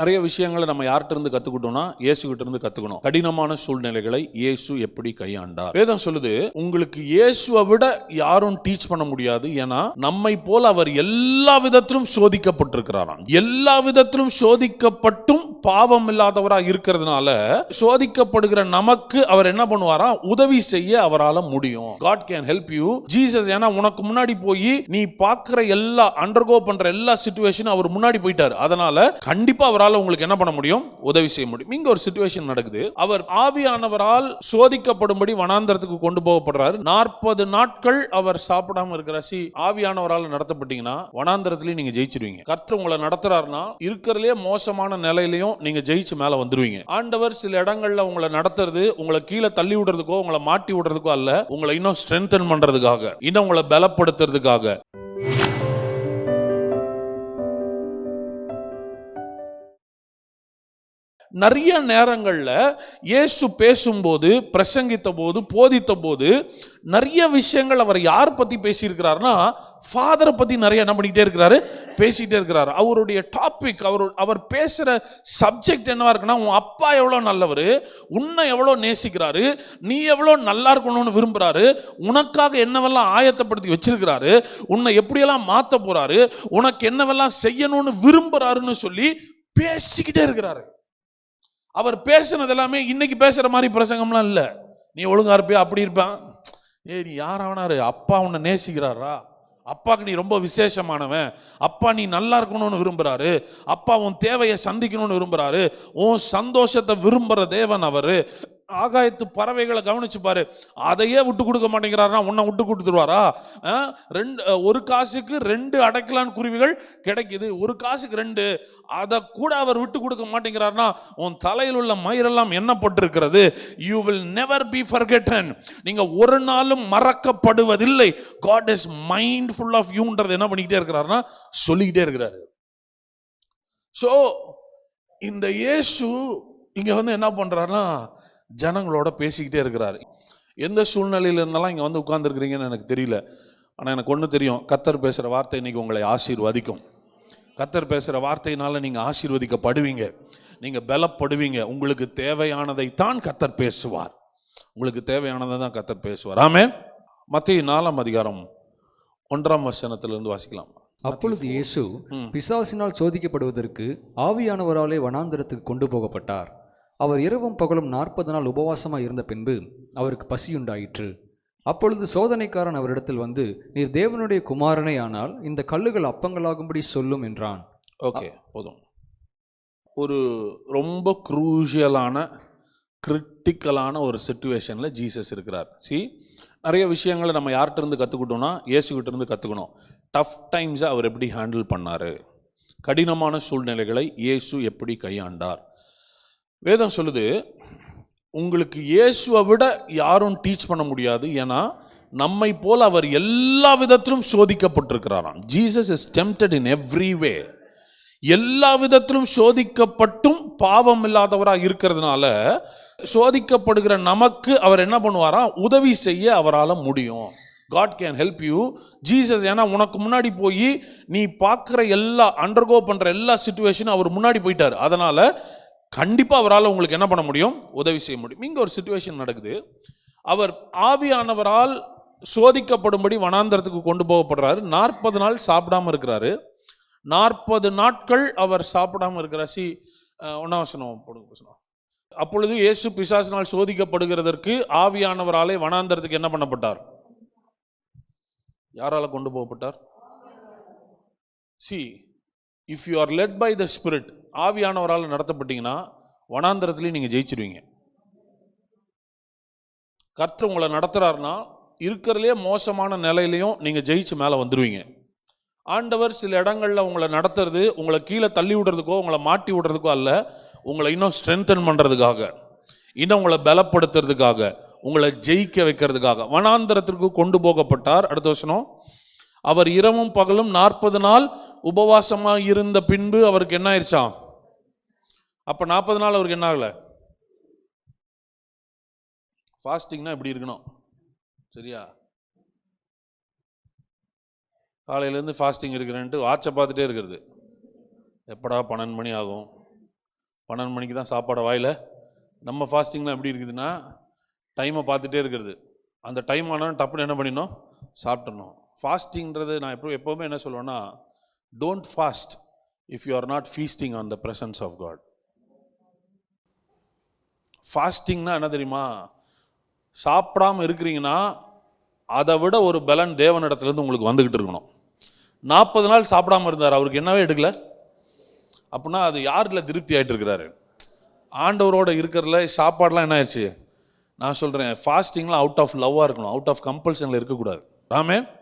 நிறைய விஷயங்களை நம்ம யார்கிட்ட இருந்து கத்துக்கிட்டோம்னா இயேசுகிட்ட இருந்து கத்துக்கணும். கடினமான சூழ்நிலைகளை இயேசு எப்படி கையாண்டார்? வேதம் சொல்லுது உங்களுக்கு இயேசுவை விட யாரும் டீச் பண்ண முடியாது. ஏன்னா நம்மை போல அவர் எல்லா விதத்திலும் சோதிக்கப்பட்டிருக்கிறாராம். எல்லா விதத்திலும் சோதிக்கப்பட்டும் பாவம் இல்லாதவராக இருக்கிறதுனால சோதிக்கப்படுகிற நமக்கு அவர் என்ன பண்ணுவாரா? உதவி செய்ய அவரால் முடியும். God can help you Jesus ஏன்னா உனக்கு முன்னாடி போய் நீ பார்க்கிற எல்லா அண்டர்கோ பண்ற எல்லா சுச்சுவேஷனும் அவர் முன்னாடி போயிட்டார். அதனால கண்டிப்பா அவரால் உங்களுக்கு என்ன பண்ண முடியும்? உதவி செய்ய முடியும். இங்க ஒரு சுச்சுவேஷன் நடக்குது. அவர் ஆவியானவரால் சோதிக்கப்படும்படி வனாந்தரத்துக்கு கொண்டு போகப்படுறாரு. நாற்பது நாட்கள் அவர் சாப்பிடாம இருக்கிற சி ஆவியானவரால் நடத்தப்பட்டீங்கன்னா வனாந்தரத்திலையும் நீங்க ஜெயிச்சிருவீங்க. கர்த்தர் உங்களை நடத்துறாருன்னா இருக்கிறதுலே மோசமான நிலையிலையும் நீங்க ஜெயிச்சு மேல வந்துருவீங்க. ஆண்டவர் சில இடங்கள்ல உங்களை நடத்துறது உங்களை கீழே தள்ளி விடுறதுக்கோ உங்களை மாட்டி விடுறதுக்கோ அல்ல. உங்களை இன்னும் ஸ்ட்ரென்தன் பண்றதுக்காக இன்னும் உங்களை பலப்படுத்துறதுக்காக. நிறைய நேரங்களில் இயேசு பேசும்போது பிரசங்கித்த போது போதித்த போது நிறைய விஷயங்கள் அவர் யார் பற்றி பேசியிருக்கிறாருன்னா ஃபாதரை பற்றி நிறைய என்ன பண்ணிக்கிட்டே இருக்கிறாரு? பேசிக்கிட்டே இருக்கிறாரு. அவருடைய டாபிக் அவர் அவர் பேசுகிற சப்ஜெக்ட் என்னவா இருக்குன்னா உன் அப்பா எவ்வளோ நல்லவர்? உன்னை எவ்வளோ நேசிக்கிறாரு? நீ எவ்வளோ நல்லா இருக்கணும்னு விரும்புகிறாரு உனக்காக என்னவெல்லாம் ஆயத்தப்படுத்தி வச்சிருக்கிறாரு? உன்னை எப்படியெல்லாம் மாற்ற போகிறாரு உனக்கு என்னவெல்லாம் செய்யணும்னு விரும்புகிறாருன்னு சொல்லி பேசிக்கிட்டே இருக்கிறாரு. அவர் பேசுனது எல்லாமே இன்னைக்கு பேசுகிற மாதிரி பிரசங்கம்லாம் இல்லை. நீ ஒழுங்கா இருப்பியா? அப்படி இருப்பான். ஏ நீ யாராவனாரு அப்பா உன்னை நேசிக்கிறாரா? அப்பாக்கு நீ ரொம்ப விசேஷமானவன். அப்பா நீ நல்லா இருக்கணும்னு விரும்புகிறாரு அப்பா உன் தேவையை சந்திக்கணும்னு விரும்புகிறாரு உன் சந்தோஷத்தை விரும்புகிற தேவன் அவர். ஆகாயத்து பறவைகளை கவனிச்சு பாரு. அதையே விட்டு கொடுக்க மாட்டேங்கிறாருன்னா உன்னை விட்டு கொடுத்துருவாரா ஆ? ரெண்டு ஒரு காசுக்கு ரெண்டு அடைக்கலான் குருவிகள் கிடைக்குது. ஒரு காசுக்கு ரெண்டு. அதை கூட அவர் விட்டு கொடுக்க மாட்டேங்கிறாருன்னா உன் தலையில் உள்ள மயிரெல்லாம் எண்ணப்பட்டிருக்கிறது. You will never be forgotten நீங்கள் ஒரு நாளும் மறக்கப்படுவதில்லை. காட் இஸ் மைண்ட்ஃபுல் ஆஃப் யூன்றது என்ன பண்ணிக்கிட்டே இருக்கிறாருன்னா சொல்லிக்கிட்டே இருக்கிறாரு. ஸோ இந்த இயேசு இங்கே வந்து என்ன பண்ணுறாருன்னா ஜனங்களோட பேசிக்கிட்டே இருக்கிறாரு. எந்த சூழ்நிலையில இருந்தாலும் இங்க வந்து உட்கார்ந்துருக்கிறீங்கன்னு எனக்கு தெரியல. ஆனா எனக்கு ஒன்று தெரியும். கத்தர் பேசுற வார்த்தை இன்னைக்கு உங்களை ஆசீர்வதிக்கும். கத்தர் பேசுற வார்த்தையினால நீங்க ஆசீர்வதிக்கப்படுவீங்க. நீங்க பலப்படுவீங்க. உங்களுக்கு தேவையானதை தான் கத்தர் பேசுவார். உங்களுக்கு தேவையானதை தான் கத்தர் பேசுவார். ஆமே மத்திய நாலாம் அதிகாரம் ஒன்றாம் வசனத்திலிருந்து வாசிக்கலாம். அப்பொழுது இயேசு. பிசாசினால் சோதிக்கப்படுவதற்கு ஆவியானவராலே வனாந்தரத்துக்கு கொண்டு போகப்பட்டார். அவர் இரவும் பகலும் நாற்பது நாள் உபவாசமாக இருந்த பின்பு அவருக்கு பசியுண்டாயிற்று அப்பொழுது சோதனைக்காரன் அவரிடத்தில் வந்து நீர் தேவனுடைய குமாரனே ஆனால் இந்த கல்லுகள் அப்பங்களாகும்படி சொல்லும் என்றான். ஓகே போதும். ஒரு ரொம்ப குரூஷியலான கிரிட்டிக்கலான ஒரு சுச்சுவேஷனில் ஜீசஸ் இருக்கிறார். சி நிறைய விஷயங்களை நம்ம யார்கிட்ட இருந்து கற்றுக்கிட்டோம்னா இயேசுகிட்ட இருந்து கற்றுக்கணும் டஃப் டைம்ஸை அவர் எப்படி ஹேண்டில் பண்ணார்? கடினமான சூழ்நிலைகளை இயேசு எப்படி கையாண்டார்? வேதம் சொல்லுது உங்களுக்கு இயேசுவை விட யாரும் டீச் பண்ண முடியாது. ஏன்னா நம்மை போல் அவர் எல்லா விதத்திலும் சோதிக்கப்பட்டிருக்கிறாராம். Jesus is tempted in every way எல்லா விதத்திலும் சோதிக்கப்பட்டும் பாவம் இல்லாதவராக இருக்கிறதுனால சோதிக்கப்படுகிற நமக்கு அவர் என்ன பண்ணுவாரா? உதவி செய்ய அவரால் முடியும். God can help you Jesus ஏன்னா உனக்கு முன்னாடி போய் நீ பார்க்குற எல்லா அண்டர்கோ பண்ணுற எல்லா சுச்சுவேஷனும் அவர் முன்னாடி போயிட்டார். அதனால் கண்டிப்பாக அவரால் உங்களுக்கு என்ன பண்ண முடியும்? உதவி செய்ய முடியும். இங்கே ஒரு சுச்சுவேஷன் நடக்குது. அவர் ஆவியானவரால் சோதிக்கப்படும்படி வனாந்தரத்துக்கு கொண்டு போகப்படுறாரு. நாற்பது நாள் சாப்பிடாம இருக்கிறாரு. நாற்பது நாட்கள் அவர் சாப்பிடாம இருக்கிறார். சி ஒன்றாம் போடுங்க அப்பொழுது இயேசு பிசாசினால் சோதிக்கப்படுகிறதற்கு ஆவியானவராலே வனாந்தரத்துக்கு என்ன பண்ணப்பட்டார்? யாரால கொண்டு போகப்பட்டார்? See if you are led by the spirit ஆவியானவரால் நடத்தப்பட்டீங்கன்னா வனாந்திரத்துலேயும் நீங்கள் ஜெயிச்சிருவீங்க. கர்த்தர் உங்களை நடத்துகிறாருன்னா இருக்கிறதுலே மோசமான நிலையிலையும் நீங்கள் ஜெயிச்சு மேலே வந்துடுவீங்க ஆண்டவர் சில இடங்களில் உங்களை நடத்துறது உங்களை கீழே தள்ளி விடுறதுக்கோ உங்களை மாட்டி விடுறதுக்கோ அல்ல உங்களை இன்னும் ஸ்ட்ரென்தன் பண்ணுறதுக்காக இன்னும் உங்களை பலப்படுத்துறதுக்காக உங்களை ஜெயிக்க வைக்கிறதுக்காக வனாந்திரத்திற்கு கொண்டு போகப்பட்டார். அடுத்த வருஷம் அவர் இரவும் பகலும் நாற்பது நாள் உபவாசமாக இருந்த பின்பு அவருக்கு என்ன ஆயிடுச்சா? அப்போ நாற்பது நாள் அவருக்கு என்ன ஆகலை? ஃபாஸ்டிங்னா இப்படி இருக்கணும். சரியா? காலையிலேருந்து ஃபாஸ்டிங் இருக்கிறேன்ட்டு வாட்சை பார்த்துட்டே இருக்கிறது. எப்படா பன்னெண்டு மணி ஆகும்? பன்னெண்டு மணிக்கு தான் சாப்பாடு வாயில்? நம்ம ஃபாஸ்டிங்லாம் எப்படி இருக்குதுன்னா டைமை பார்த்துட்டே இருக்கிறது. அந்த டைம் ஆனாலும் டப்புன்னு என்ன பண்ணிடணும்? சாப்பிட்றணும் ஃபாஸ்டிங்கிறது நான் எப்போ எப்போவுமே என்ன சொல்லுவேன்னா don't fast if you are not feasting on the presence of God ஃபாஸ்டிங்னா என்ன தெரியுமா? சாப்பிடாம இருக்கிறீங்கன்னா அதை விட ஒரு பலன் தேவனிடத்துலேருந்து உங்களுக்கு வந்துக்கிட்டு இருக்கணும். நாற்பது நாள் சாப்பிடாம இருந்தார் அவருக்கு என்னவே எடுக்கல. அப்படின்னா அது யாரில் திருப்தி ஆகிட்டு இருக்கிறாரு? ஆண்டவரோட இருக்கிறதுல சாப்பாடெலாம் என்ன ஆயிடுச்சு? நான் சொல்கிறேன் ஃபாஸ்டிங்லாம் அவுட் ஆஃப் லவ்வாக இருக்கணும். அவுட் ஆஃப் கம்பல்ஷனில் இருக்கக்கூடாது. ராமே